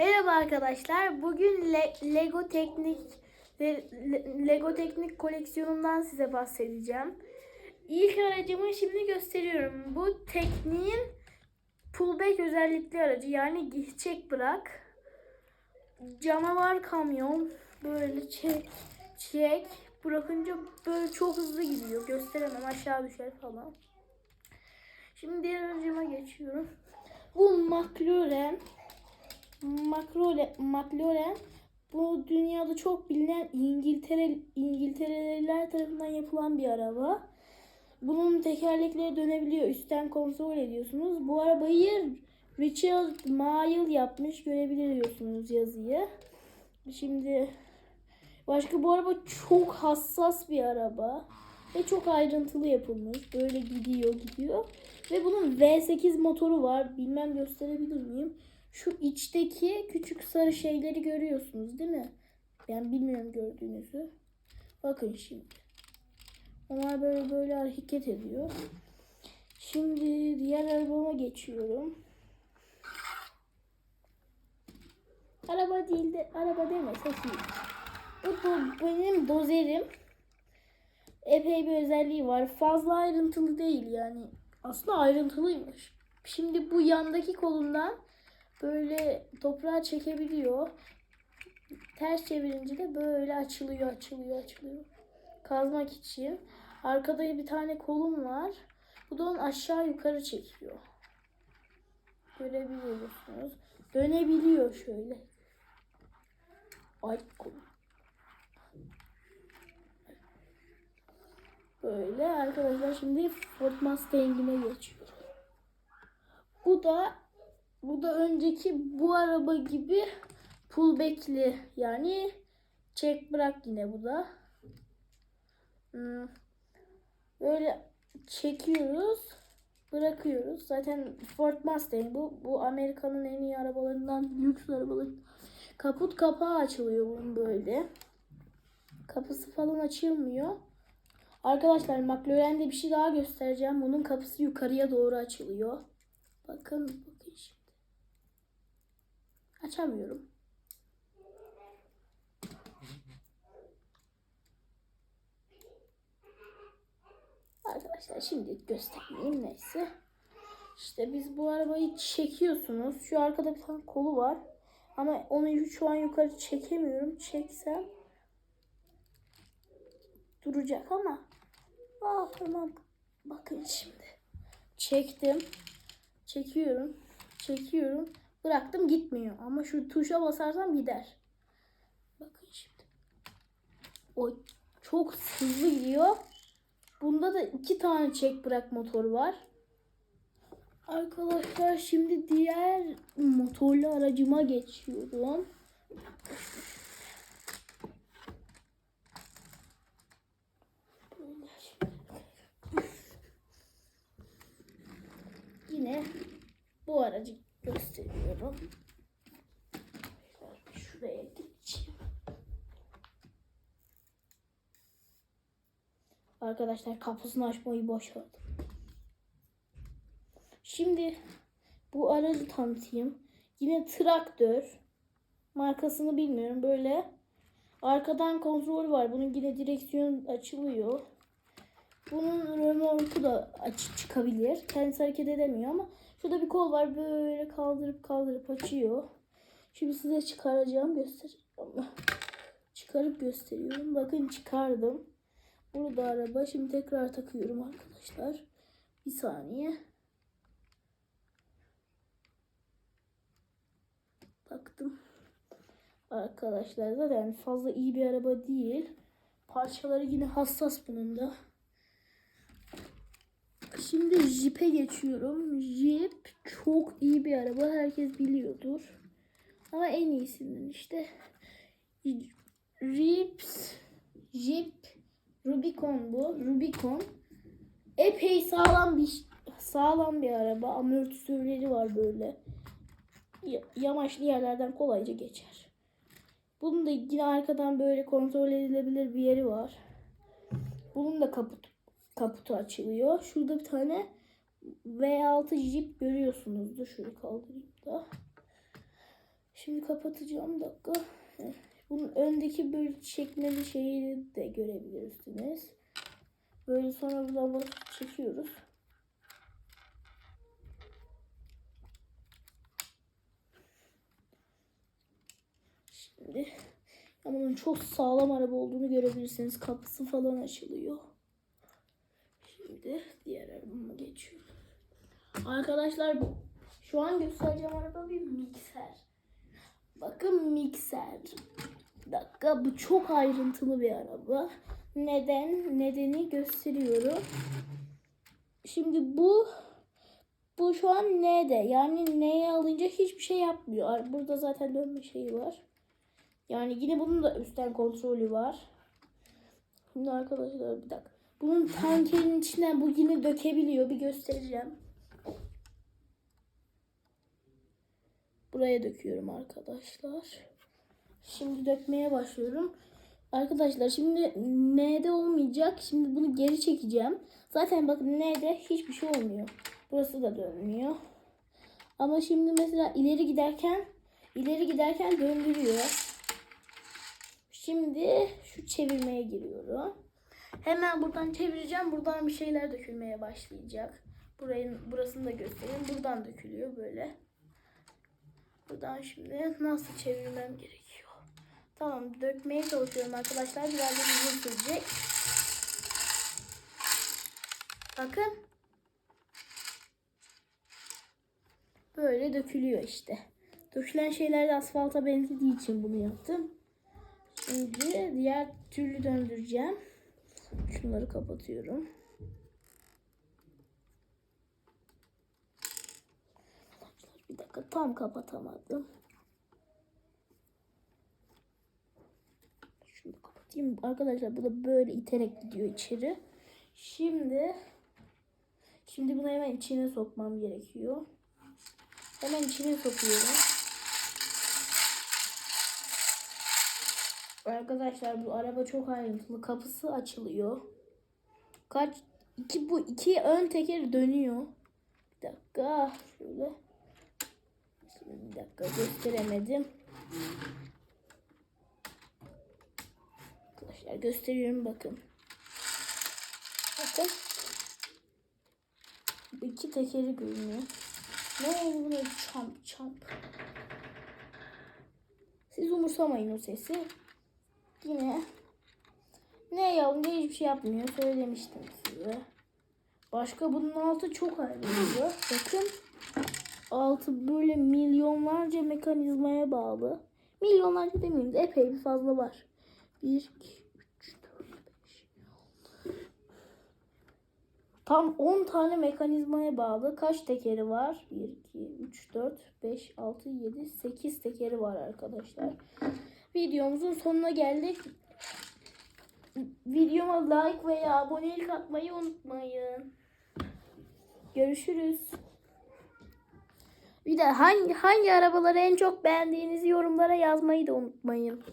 Merhaba arkadaşlar. Bugün Le- Lego Teknik Le- Le- Lego Teknik koleksiyonundan size bahsedeceğim. İlk aracımı şimdi gösteriyorum. Bu tekniğin pullback özellikli aracı yani çek bırak. Canavar kamyon böyle çek çek bırakınca böyle çok hızlı gidiyor. Gösteremem aşağı düşer falan. Şimdi diğer aracıma geçiyorum. Bu McLaren McLaren, bu dünyada çok bilinen İngiltere İngiltereliler tarafından yapılan bir araba. Bunun tekerlekleri dönebiliyor. Üstten kontrol ediyorsunuz. Bu arabayı Richard Mile yapmış. Görebiliyorsunuz yazıyı. Şimdi başka bu araba çok hassas bir araba. Ve çok ayrıntılı yapılmış. Böyle gidiyor gidiyor. Ve bunun V8 motoru var. Bilmem gösterebilir miyim? Şu içteki küçük sarı şeyleri görüyorsunuz değil mi? Ben bilmiyorum gördüğünüzü. Bakın şimdi. Onlar böyle böyle hareket ediyor. Şimdi diğer arabama geçiyorum. Araba değil de araba demesek iyi. Bu, bu benim dozerim. Epey bir özelliği var. Fazla ayrıntılı değil yani. Aslında ayrıntılıymış. Şimdi bu yandaki kolundan böyle toprağı çekebiliyor. Ters çevirince de böyle açılıyor, açılıyor, açılıyor. Kazmak için. Arkada bir tane kolum var. Bu da onu aşağı yukarı çekiyor. Görebiliyorsunuz. Dönebiliyor şöyle. Ay kolum. Böyle arkadaşlar şimdi Ford Mustang'ime geçiyorum. Bu da bu da önceki bu araba gibi pullback'li yani çek bırak yine bu da. Hmm. Böyle çekiyoruz, bırakıyoruz. Zaten Ford Mustang bu. Bu Amerika'nın en iyi arabalarından, lüks arabaları. Kaput kapağı açılıyor bunun böyle. Kapısı falan açılmıyor. Arkadaşlar McLaren'de bir şey daha göstereceğim. Bunun kapısı yukarıya doğru açılıyor. Bakın. Açamıyorum. Arkadaşlar şimdi göstereyim neyse. İşte biz bu arabayı çekiyorsunuz. Şu arkada bir tane kolu var. Ama onu şu an yukarı çekemiyorum. Çeksem duracak ama. Aa tamam. Bakın şimdi. Çektim. Çekiyorum. Çekiyorum. Bıraktım gitmiyor. Ama şu tuşa basarsam gider. Bakın şimdi. O çok hızlı gidiyor. Bunda da iki tane çek bırak motoru var. Arkadaşlar şimdi diğer motorlu aracıma geçiyorum. Yine bu aracı gösteriyorum. Şuraya geçeyim. Arkadaşlar kapısını açmayı başardım. Şimdi bu aracı tanıtayım. Yine traktör. Markasını bilmiyorum. Böyle arkadan kontrol var. Bunun yine direksiyon açılıyor. Bunun römorku da açık çıkabilir. Kendisi hareket edemiyor ama şurada bir kol var. Böyle kaldırıp kaldırıp açıyor. Şimdi size çıkaracağım. Göstereceğim. Çıkarıp gösteriyorum. Bakın çıkardım. Burada araba. Şimdi tekrar takıyorum arkadaşlar. Bir saniye. Taktım. Arkadaşlar zaten fazla iyi bir araba değil. Parçaları yine hassas bunun da. Şimdi Jeep'e geçiyorum. Jeep çok iyi bir araba. Herkes biliyordur. Ama en iyisinden işte. Jeeps, Jeep Rubicon bu. Rubicon. Epey sağlam bir sağlam bir araba. Amortisörleri var böyle. Ya- Yamaçlı yerlerden kolayca geçer. Bunun da yine arkadan böyle kontrol edilebilir bir yeri var. Bunun da kaput kaputu açılıyor. Şurada bir tane V6 Jeep görüyorsunuzdur. Şöyle kaldırayım da. Şimdi kapatacağım dakika. Bunun öndeki böyle çekmeli şeyi de görebilirsiniz. Böyle sonra buradan basıp çekiyoruz. Şimdi ama bunun çok sağlam araba olduğunu görebilirsiniz. Kapısı falan açılıyor. Şimdi diğer arabama geçiyorum. Arkadaşlar şu an göstereceğim araba bir mikser. Bakın mikser. Bir dakika bu çok ayrıntılı bir araba. Neden? Nedeni gösteriyorum. Şimdi bu bu şu an N'de. Yani N'ye alınca hiçbir şey yapmıyor. Burada zaten dönme şeyi var. Yani yine bunun da üstten kontrolü var. Şimdi arkadaşlar bir dakika. Bunun tankerin içinden bu yine dökebiliyor. Bir göstereceğim. Buraya döküyorum arkadaşlar. Şimdi dökmeye başlıyorum. Arkadaşlar şimdi N'de olmayacak. Şimdi bunu geri çekeceğim. Zaten bakın N'de hiçbir şey olmuyor. Burası da dönmüyor. Ama şimdi mesela ileri giderken ileri giderken döndürüyor. Şimdi şu çevirmeye giriyorum. Hemen buradan çevireceğim. Buradan bir şeyler dökülmeye başlayacak. Burayın burasını da göstereyim. Buradan dökülüyor böyle. Buradan şimdi nasıl çevirmem gerekiyor. Tamam dökmeye çalışıyorum arkadaşlar. Biraz da uzun sürecek. Bakın. Böyle dökülüyor işte. Dökülen şeyler de asfalta benzediği için bunu yaptım. Şimdi diğer türlü döndüreceğim. Şunları kapatıyorum. Bir dakika tam kapatamadım. Şunu kapatayım. Arkadaşlar bu da böyle iterek gidiyor içeri. Şimdi şimdi bunu hemen içine sokmam gerekiyor. Hemen içine sokuyorum. Arkadaşlar bu araba çok ayrıntılı. Kapısı açılıyor. Kaç iki bu iki ön teker dönüyor. Bir dakika şöyle. Şimdi bir dakika gösteremedim. Arkadaşlar gösteriyorum bakın. Bakın. İki tekeri görünüyor. Ne oldu böyle çamp çamp. Siz umursamayın o sesi. Yine ne yavrum hiçbir şey yapmıyor. Söylemiştim size. Başka bunun altı çok ayrılıyor. Bakın altı böyle milyonlarca mekanizmaya bağlı. Milyonlarca demeyeyim de epey bir fazla var. 1, 2, 3, 4, 5, Tam 10 tane mekanizmaya bağlı. Kaç tekeri var? 1, 2, 3, 4, 5, 6, 7, 8 tekeri var arkadaşlar. Videomuzun sonuna geldik. Videoma like veya abonelik atmayı unutmayın. Görüşürüz. Bir de hangi hangi arabaları en çok beğendiğinizi yorumlara yazmayı da unutmayın.